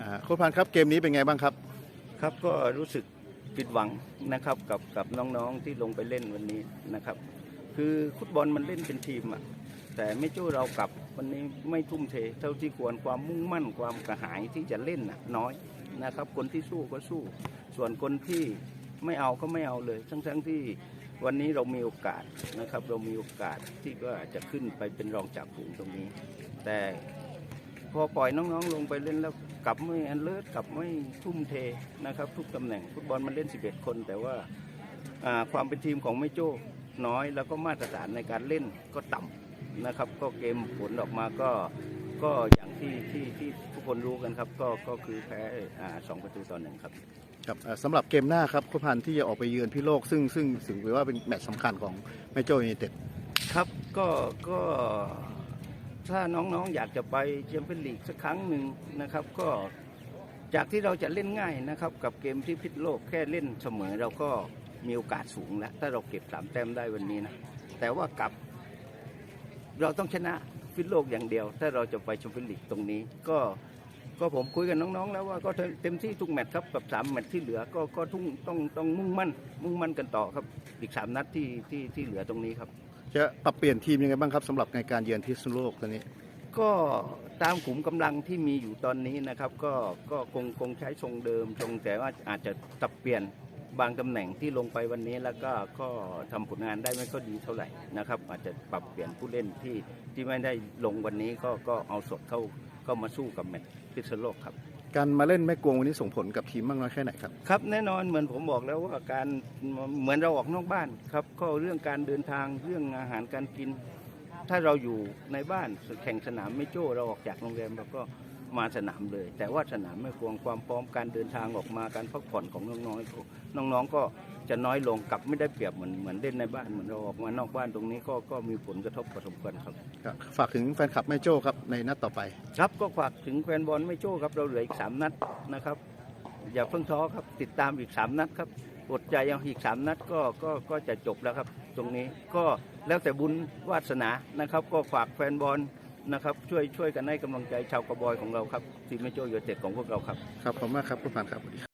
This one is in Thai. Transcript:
อ่าโค้ชพันธ์ครับเกมนี้เป็นไงบ้างครับ ครับก็รู้สึกผิดหวังนะครับกับกับน้องๆที่ลงไปเล่นวันนี้นะครับ คือฟุตบอลมันเล่นเป็นทีมอะแต่ไม่จู้เรากลับวันนี้ไม่ทุ่มเท เท่าที่ควรความมุ่งมั่นความกระหายที่จะเล่นน่ะน้อยนะครับ คนที่สู้ก็สู้ ส่วนคนที่ไม่เอาก็ไม่เอาเลย ทั้งๆที่วันนี้เรามีโอกาสนะครับ เรามีโอกาสที่ก็จะขึ้นไปเป็นรองจากฝูงตรงนี้ แต่ พอปล่อยน้องๆลงไปเล่นแล้วกลับไม่อันเลิศกลับไม่ทุ่มเทนะครับ ทุกตำแหน่งฟุตบอลมันเล่น 11 คน แต่ว่าอ่าความเป็นทีมของไม่โจ้น้อยแล้วก็มาตรฐานในการเล่นก็ต่ำนะครับ ก็เกมผลออกมาก็ก็อย่างที่ที่ที่ทุกคนรู้กันครับ ก็ก็คือแพ้อ่าสองประตูต่อหนึ่งครับครับเอ่อสำหรับเกมหน้าครับโค้ชพันธ์ที่จะออกไปเยือนพี่โลก ซึ่งซึ่งถือว่าเป็นแมตช์สำคัญของแมโจยูไนเต็ดครับก็ก็ ถ้าน้องๆอยากจะไปแชมเปี้ยนลีกสักครั้งหนึ่งนะครับ ก็จากที่เราจะเล่นง่ายนะครับ กับเกมที่พิษโลกแค่เล่นเสมอเราก็มีโอกาสสูงแล้ว ถ้าเราเก็บสามแต้มได้วันนี้นะ แต่ว่ากับเราต้องชนะพิษโลกอย่างเดียว ถ้าเราจะไปแชมเปี้ยนลีกตรงนี้ก็ ก็ผมคุยกับน้องๆแล้วว่าก็เต็มที่ทุกแมตช์ครับกับสามแมตช์ที่เหลือก็ก็ต้องต้องต้องมุ่งมั่น มุ่งมั่นกันต่อครับอีกสามนัดที่ที่ที่เหลือตรงนี้ครับ จะปรับเปลี่ยนทีมยังไงบ้างครับสำหรับในการเยือนพิษณุโลกตอนนี้ ก็ตามขุมกำลังที่มีอยู่ตอนนี้นะครับก็ก็คงคงใช้ทรงเดิมทรงแต่ว่าอาจจะปรับเปลี่ยนบางตำแหน่งที่ลงไปวันนี้แล้วก็ก็ทำผลงานได้ไม่ก็ดีเท่าไหร่นะครับ อาจจะปรับเปลี่ยนผู้เล่นที่ที่ไม่ได้ลงวันนี้ก็ก็เอาสดเข้า เข้ามาสู้กับแมตช์พิษณุโลกครับ การมาเล่นแม่กวงวันนี้ส่งผลกับทีมมากน้อยแค่ไหนครับ ครับแน่นอนเหมือนผมบอกแล้วว่าการเหมือนเราออกนอกบ้านครับก็เรื่องการเดินทางเรื่องอาหารการกิน ถ้าเราอยู่ในบ้านแข่งสนามไม่โจ้เราออกจากโรงแรมเราก็ มาสนามเลย แต่ว่าสนามไม่กวงความพร้อมการเดินทางออกมาการพักผ่อนของน้องๆก็น้องๆก็จะน้อยลงกลับไม่ได้เปรียบเหมือนเหมือนเล่นในบ้านเหมือนเราออกมานอกบ้านตรงนี้ก็ก็มีผลกระทบพอสมควรครับครับฝากถึงแฟนคลับแม่โจครับในนัดต่อไป ครับก็ฝากถึงแฟนบอลไม่โจ้ครับเราเหลืออีกสามนัดนะครับ อย่าเพิ่งท้อครับติดตามอีกสามนัดครับอดใจยังอีกสามนัดก็ก็ก็จะจบแล้วครับ ตรงนี้ก็แล้วแต่บุญวาสนานะครับ ก็ฝากแฟนบอล นะครับช่วยช่วยกันให้กำลังใจชาวกระบอยของเราครับทีมไม่โจ้ยูเต็ดของพวกเราครับ ครับขอบคุณมากครับคุณผ่านครับ